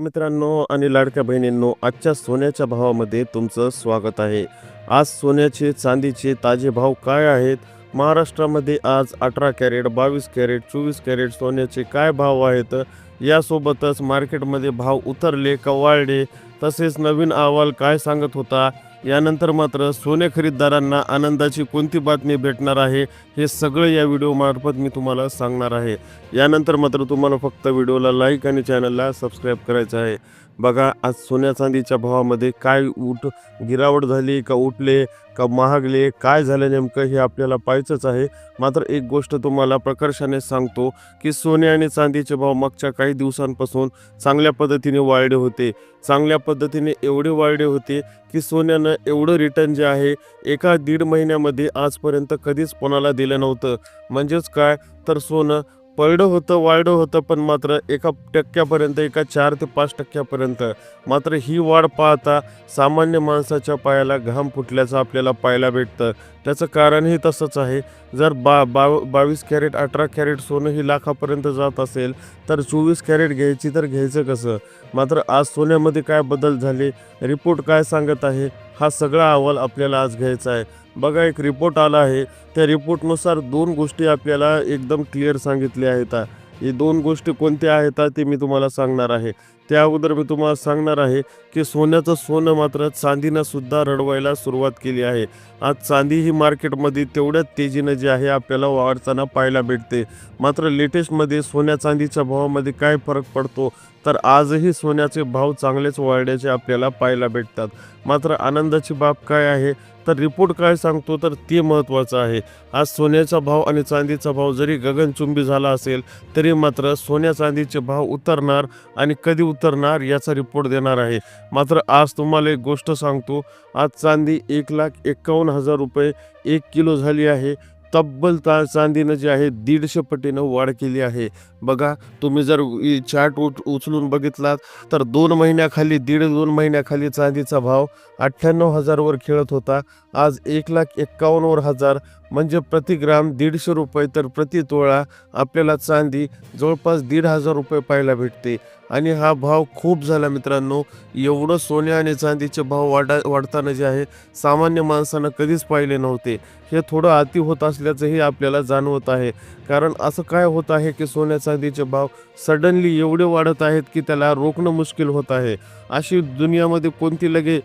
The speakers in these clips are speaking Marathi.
मित्रांनो आणि लाडक्या बहिणींनो आजच्या सोन्याच्या भावामध्ये तुमचं स्वागत आहे. आज सोन्याचे चांदीचे ताजे भाव काय आहेत? महाराष्ट्रामध्ये आज अठरा कॅरेट बावीस कॅरेट चोवीस कॅरेट सोन्याचे काय भाव आहेत? यासोबतच मार्केटमध्ये भाव उतरले कवाळले तसेच नवीन अहवाल काय सांगत होता? यानंतर मात्र सोने खरीददारांना आनंदाची कोणती बातमी भेटणार आहे हे सगळं या व्हिडिओमार्फत मी तुम्हाला सांगणार आहे. यानंतर मात्र तुम्हाला फक्त व्हिडिओला लाईक आणि चॅनलला सबस्क्राईब करायचं आहे. बघा आज सोन्या चांदीच्या भावामध्ये काय उठ गिरावट झाली का उठले का महागले काय झालं नेमकं हे आपल्याला पाहायचंच आहे. मात्र एक गोष्ट तुम्हाला प्रकर्षाने सांगतो की सोने आणि चांदीचे भाव मागच्या काही दिवसांपासून चांगल्या पद्धतीने वाढले होते. चांगल्या पद्धतीने एवढे वाढले होते की सोन्यानं एवढं रिटर्न जे आहे एका दीड महिन्यामध्ये आजपर्यंत कधीच कोणाला दिलं नव्हतं. म्हणजेच काय? तर सोनं पळडं होतं वाढलं होतं पण मात्र एका टक्क्यापर्यंत एका चार ते पाच टक्क्यापर्यंत मात्र ही वाढ पाहता सामान्य माणसाच्या पायाला घाम फुटल्याचं आपल्याला पाहायला भेटतं. त्याचं कारणही तसंच आहे. जर बा बाव बावीस कॅरेट अठरा कॅरेट सोनं ही लाखापर्यंत जात असेल तर चोवीस कॅरेट घ्यायची तर घ्यायचं कसं? मात्र आज सोन्यामध्ये काय बदल झाले? रिपोर्ट काय सांगत आहे? हा सगळा अहवाल आपल्याला आज घ्यायचा आहे. बघा एक रिपोर्ट आला आहे. त्या रिपोर्टनुसार दोन गोष्टी आपल्याला एकदम क्लिअर सांगितल्या आहेत. हे दोन गोष्टी कोणत्या आहेत ते मी तुम्हाला सांगणार आहे. त्या अगोदर मी तुम्हाला सांगणार आहे की सोन्याचं सोनं मात्र चांदीनं सुद्धा रडवायला सुरुवात केली आहे. आज चांदी ही मार्केटमध्ये तेवढ्याच तेजीनं जे आहे आपल्याला वाढताना पाहायला भेटते. मात्र लेटेस्टमध्ये सोन्या चांदीच्या भावामध्ये काय फरक पडतो? तर आजही सोन्याचे भाव चांगलेच वाढण्याचे आपल्याला पाहायला भेटतात. मात्र आनंदाची बाब काय आहे? तर रिपोर्ट काय सांगतो तर ते महत्त्वाचं आहे. आज सोन्याचा भाव आणि चांदीचा भाव जरी गगनचुंबी झाला असेल तरी मात्र सोन्या चांदीचे भाव उतरणार आणि कधी उतरणार याचा रिपोर्ट देणार आहे. मात्र आज तुम्हाला एक गोष्ट सांगतो आज चांदी एक लाख एक्कावन्न हजार रुपये एक किलो झाली आहे. तब्बल ता चांदीनं जे आहे दीडशे पटीनं वाढ केली आहे. बघा तुम्ही जर चार्ट उच उचलून बघितलात तर दोन महिन्याखाली दीड दोन महिन्याखाली चांदीचा भाव अठ्ठ्याण्णव हजारवर खेळत होता. आज एक लाख एक्कावन्नवर हजार म्हणजे प्रतिग्राम दीडशे रुपये तर प्रति तोळा आपल्याला चांदी जवळपास दीड हजार रुपये पाहायला भेटते. आणि हा भाव खूप झाला मित्रांनो. एवढं सोने आणि चांदीचे भाव वाढा वाढताना जे आहे सामान्य माणसानं कधीच पाहिले नव्हते. हे थोडं अति होत असल्याचंही आपल्याला जाणवत आहे. कारण असं काय होत आहे की सोन्या चांदीचे भाव सडनली एवढे वाढत आहेत की त्याला रोखणं मुश्किल होत आहे. अशी दुनियामध्ये कोणती लगे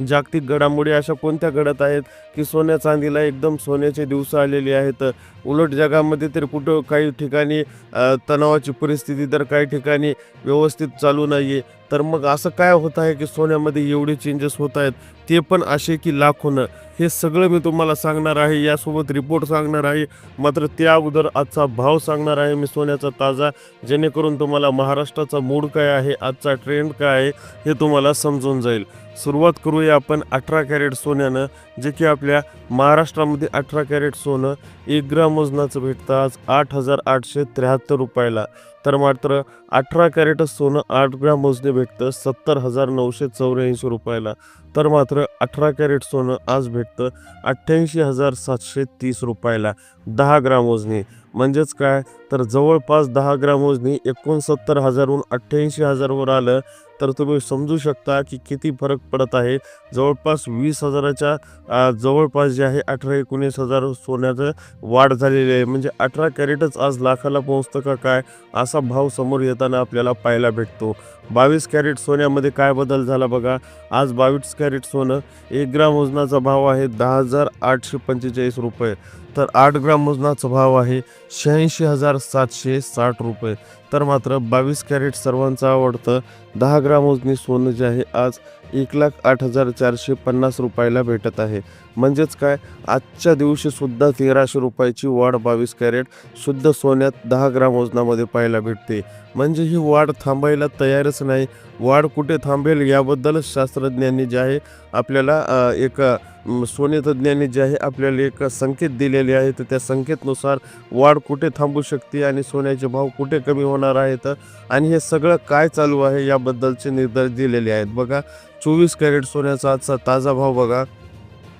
जागतिक घडामोडी अशा कोणत्या घडत आहेत की सोन्या चांदीला एकदम सोन्याचे दिवस आलेले आहेत? उलट जगामध्ये तर कुठं काही ठिकाणी तणावाची परिस्थिती तर काही ठिकाणी व्यवस्थित चालू नाही आहे तर मग असं काय होत आहे की सोन्यामध्ये एवढे चेंजेस होत आहेत? ते पण असे की लाखोनं. हे सगळं मी तुम्हाला सांगणार आहे यासोबत रिपोर्ट सांगणार आहे. मात्र त्या अगोदर आजचा भाव सांगणार आहे मी सोन्याचा ताजा. जेणेकरून तुम्हाला महाराष्ट्राचा मूड काय आहे आजचा ट्रेंड काय आहे हे तुम्हाला समजून जाईल. सुरुवात करूया आपण अठरा कॅरेट सोन्यानं जे की आपल्या महाराष्ट्रामध्ये अठरा कॅरेट सोनं एक ग्राम वजनाचं भेटतं आज आठ हजार आठशे त्र्याहत्तर रुपयाला. तर मात्र अठरा कॅरेट सोनं आठ ग्राम मोजणी भेटतं सत्तर हजार नऊशे चौऱ्याऐंशी रुपयाला. तर मात्र अठरा कॅरेट सोनं आज भेटतं अठ्ठ्याऐंशी हजार सातशे तीस रुपयाला. दहा ग्राम मोजणी. म्हणजेच काय? तर जवळपास दहा ग्राम मोजणी एकोणसत्तर हजारहून अठ्ठ्याऐंशी हजारवर आलं. तर तुम्ही समजू शकता की किती फरक पडत आहे. जवळपास वीस हजाराच्या जवळपास जे आहे अठरा एकोणीस हजार सोन्याचं वाढ झालेली आहे. म्हणजे अठरा कॅरेटच आज लाखाला पोहोचतं का काय? असा भाव समोर येताना आपल्याला पाहायला भेटतो. बावीस कॅरेट सोन्यामध्ये काय बदल झाला बघा? आज बावीस कॅरेट सोनं एक ग्राम वजनाचा भाव आहे दहा हजार आठशे पंचेचाळीस रुपये. तर आठ ग्राम वजनाचा भाव आहे शहाऐंशी हजार सातशे साठ रुपये. तर मात्र बावीस कॅरेट सर्वांचं आवडतं दहा ग्राम वजनी सोनं जे आहे आज एक लाख आठ हजार चारशे पन्नास रुपयाला भेटत आहे. म्हणजेच काय? आजच्या दिवशी सुद्धा तेराशे रुपयाची वाढ बावीस कॅरेट शुद्ध सोन्यात दहा ग्राम वजनामध्ये पाहायला भेटते. म्हणजे ही वाढ थांबायला तयारच नाही. वाढ कुठे थांबेल याबद्दलच शास्त्रज्ञांनी जे आहे आपल्याला एक म, जे आहे आपल्याला एक संकेत दिलेले आहे तर त्या संकेतनुसार वाढ कुठे थांबू शकते आणि सोन्याचे भाव कुठे कमी होणार आहेत आणि हे सगळं काय चालू आहे याबद्दलचे निर्देश दिलेले आहेत. बघा चोवीस कॅरेट सोन्याचा आजचा ताजा भाव बघा.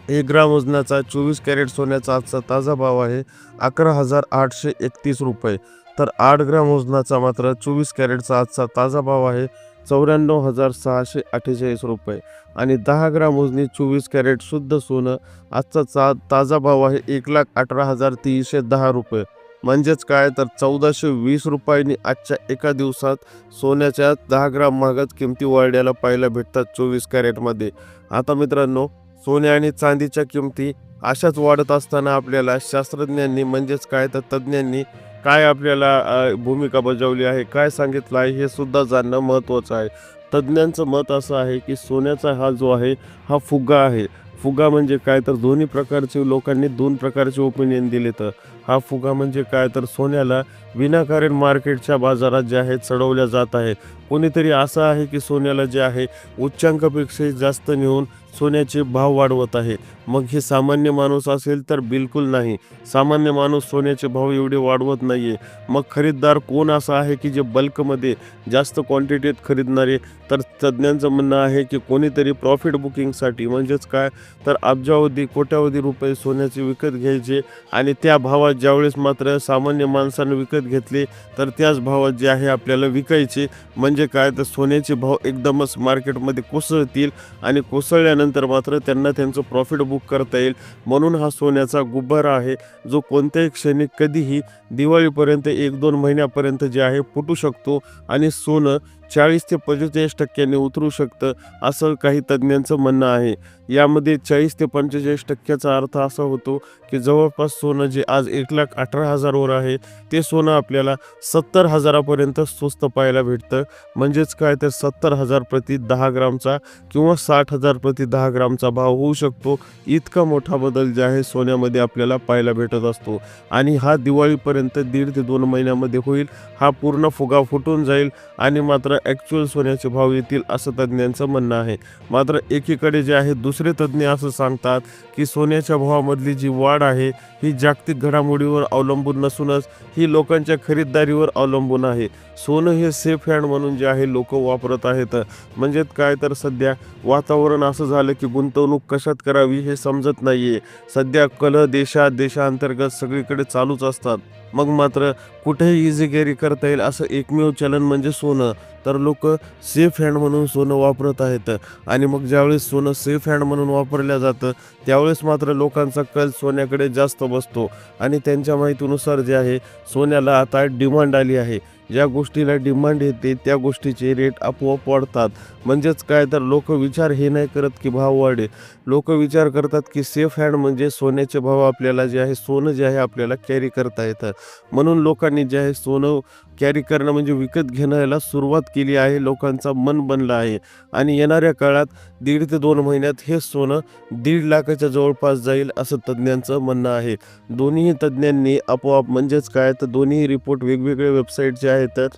एक ग्राम वजनाचा चोवीस कॅरेट सोन्याचा आजचा ताजा भाव आहे अकरा हजार आठशे एकतीस रुपये. तर आठ ग्राम वजनाचा मात्र चोवीस कॅरेटचा आजचा ताजा भाव आहे चौऱ्याण्णव हजार सहाशे अठ्ठेचाळीस रुपये आणि दहा ग्राम मोजणी चोवीस कॅरेट शुद्ध सोनं. आजचा चा ताजा भाव आहे एक लाख अठरा हजार तीनशे दहा रुपये. म्हणजेच काय? तर चौदाशे वीस रुपयांनी आजच्या एका दिवसात सोन्याच्या दहा ग्राम महागात किमती वाढल्याला पाहायला भेटतात चोवीस कॅरेटमध्ये. आता मित्रांनो सोने आणि चांदीच्या किमती अशाच वाढत असताना आपल्याला शास्त्रज्ञांनी म्हणजेच काय? तर तज्ज्ञांनी काय आपल्याला भूमिका बजावली आहे काय सांगितलं आहे हे सुद्धा जाणणं महत्त्वाचं आहे. तज्ज्ञांचं मत असं आहे की सोन्याचा हा जो आहे हा फुगा आहे. फुगा म्हणजे काय? तर दोन्ही प्रकारचे लोकांनी दोन प्रकारचे ओपिनियन दिले तर. हा फुगा म्हणजे काय? तर सोन्याला विनाकारण मार्केटच्या बाजारात जे आहे चढवल्या जात आहे. कोणीतरी असं आहे की सोन्याला जे आहे उच्चांकापेक्षा जास्त नेऊन सोन्याचे भाव वाढवत आहे. मग हे सामान्य माणूस असेल तर बिलकुल नाही. सामान्य माणूस सोन्याचे भाव एवढे वाढवत नाही आहे मग खरीददार कोण असा आहे की जे बल्कमध्ये जास्त क्वांटिटीत खरीदणारे? तर तज्ज्ञांचं म्हणणं आहे की कोणीतरी प्रॉफिट बुकिंगसाठी म्हणजेच काय? तर अब्जावधी कोट्यावधी रुपये सोन्याचे विकत घ्यायचे आणि त्या भावात ज्यावेळेस मात्र सामान्य माणसानं विकत घेतले तर त्याच भावात जे आहे आपल्याला विकायचे. म्हणजे काय? तर सोन्याचे भाव एकदमच मार्केटमध्ये कोसळतील आणि कोसळल्यानंतर मात्र त्यांना त्यांचं प्रॉफिट बुक करता येईल. म्हणून हा सोन्याचा गुब्बारा आहे जो कोणत्याही क्षणी कधीही दिवाळीपर्यंत एक दोन महिन्यापर्यंत जे आहे फुटू शकतो. आणि सोनं चाळीस ते पंचेचाळीस टक्क्यांनी उतरू शकतं असं काही तज्ज्ञांचं म्हणणं आहे. यामध्ये चाळीस ते पंचेचाळीस टक्क्याचा अर्थ असा होतो की जवळपास सोनं जे आज एक लाख अठरा हजारवर आहे ते सोनं आपल्याला सत्तर हजारापर्यंत स्वस्त पाहायला भेटतं. म्हणजेच काय तर सत्तर हजार प्रति दहा ग्रामचा किंवा साठ हजार प्रति दहा ग्रामचा भाव होऊ शकतो. इतका मोठा बदल जे आहे सोन्यामध्ये आपल्याला पाहायला भेटत असतो. आणि हा दिवाळीपर्यंत दीड ते दोन महिन्यामध्ये होईल हा पूर्ण फुगा फुटून जाईल आणि मात्र ॲक्च्युअल सोन्याचे भाव येतील असं तज्ज्ञांचं म्हणणं आहे. मात्र एकीकडे जे आहे दुसरे तज्ज्ञ असं सांगतात की सोन्याच्या भावामधली जी वाढ आहे ही जागतिक घडामोडीवर अवलंबून नसूनच ही लोकांच्या खरीददारीवर अवलंबून आहे. सोनं हे सेफ हँड म्हणून जे आहे लोक वापरत आहेत. म्हणजेच काय तर सध्या वातावरण असं झालं की गुंतवणूक कशात करावी हे समजत नाही आहे सध्या कल देशात देशांतर्गत सगळीकडे चालूच असतात. मग मात्र कुठेही इझी कॅरी करता येईल असं एकमेव चलन म्हणजे सोनं. तर लोक सेफ हँड म्हणून सोनं वापरत आहेत. आणि मग ज्यावेळेस सोनं सेफ हँड म्हणून वापरलं जातं त्यावेळेस मात्र लोकांचा कल सोन्याकडे जास्त बसतो. आणि त्यांच्या माहितीनुसार जे आहे सोन्याला आता डिमांड आली आहे. ज्या गोष्टीला डिमांड येते त्या गोष्टीचे रेट आपोआप वाढतात. म्हणजेच काय? तर लोक विचार हे नाही करत की भाव वाढे. लोक विचार करतात की सेफ हँड म्हणजे सोन्याचे भाव आपल्याला जे आहे सोनं जे आहे आपल्याला कॅरी करता येतं. म्हणून लोकांनी जे आहे सोनं कॅरी करणं म्हणजे विकत घेण्याला सुरुवात केली आहे लोकांचा मन बनला आहे. आणि येणाऱ्या काळात दीड ते दोन महिन्यात हे सोनं दीड लाखाच्या जवळपास जाईल असं तज्ज्ञांचं म्हणणं आहे. दोन्ही तज्ज्ञांनी आपोआप म्हणजेच काय? तर दोन्ही रिपोर्ट वेगवेगळ्या वेबसाईट जे आहेत तर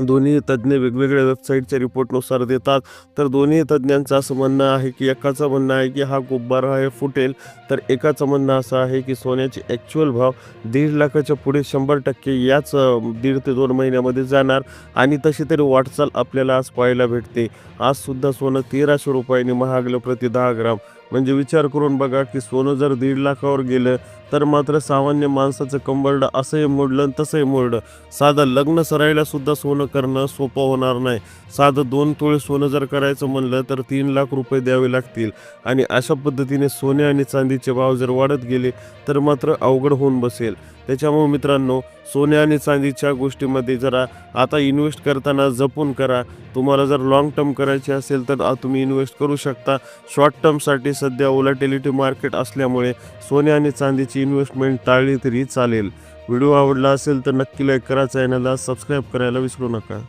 दोन्ही तज्ज्ञ वेगवेगळ्या वेबसाईटच्या रिपोर्टनुसार देतात. तर दोन्ही तज्ज्ञांचं असं म्हणणं आहे की एकाचं म्हणणं आहे की हा गुब्बारा आहे फुटेल. तर एकाचं म्हणणं असं आहे की सोन्याचे ॲक्च्युअल भाव दीड लाखाच्या पुढे शंभर टक्के याच दीड ते दोन महिन्यामध्ये जाणार. आणि तशी तरी वाटचाल आपल्याला आज पाहायला भेटते. आजसुद्धा सोनं तेराशे रुपयांनी महागलं प्रति दहा ग्राम. म्हणजे विचार करून बघा की सोनं जर दीड लाखावर गेलं तर मात्र सामान्य माणसाचं कंबरडं असंही मोडलं तसंही मोडलं. साधं लग्न सरायला सुद्धा सोनं करणं सोपं होणार नाही. साधं दोन तोळे सोनं जर करायचं म्हणलं तर तीन लाख रुपये द्यावे लागतील. आणि अशा पद्धतीने सोने आणि चांदीचे भाव जर वाढत गेले तर मात्र अवघड होऊन बसेल. त्याच्यामुळे मित्रांनो सोने आणि चांदीच्या गोष्टीमध्ये जरा आता इन्व्हेस्ट करताना जपून करा. तुम्हाला जर लॉंग टर्म करायचे असेल तर तुम्ही इन्व्हेस्ट करू शकता. शॉर्ट टर्मसाठी सध्या ओलाटिलिटी मार्केट असल्यामुळे सोने आणि चांदीची इन्व्हेस्टमेंट टाळली तरी चालेल. व्हिडिओ आवडला असेल तर नक्की लाईक करा. चॅनलला सबस्क्राईब करायला विसरू नका.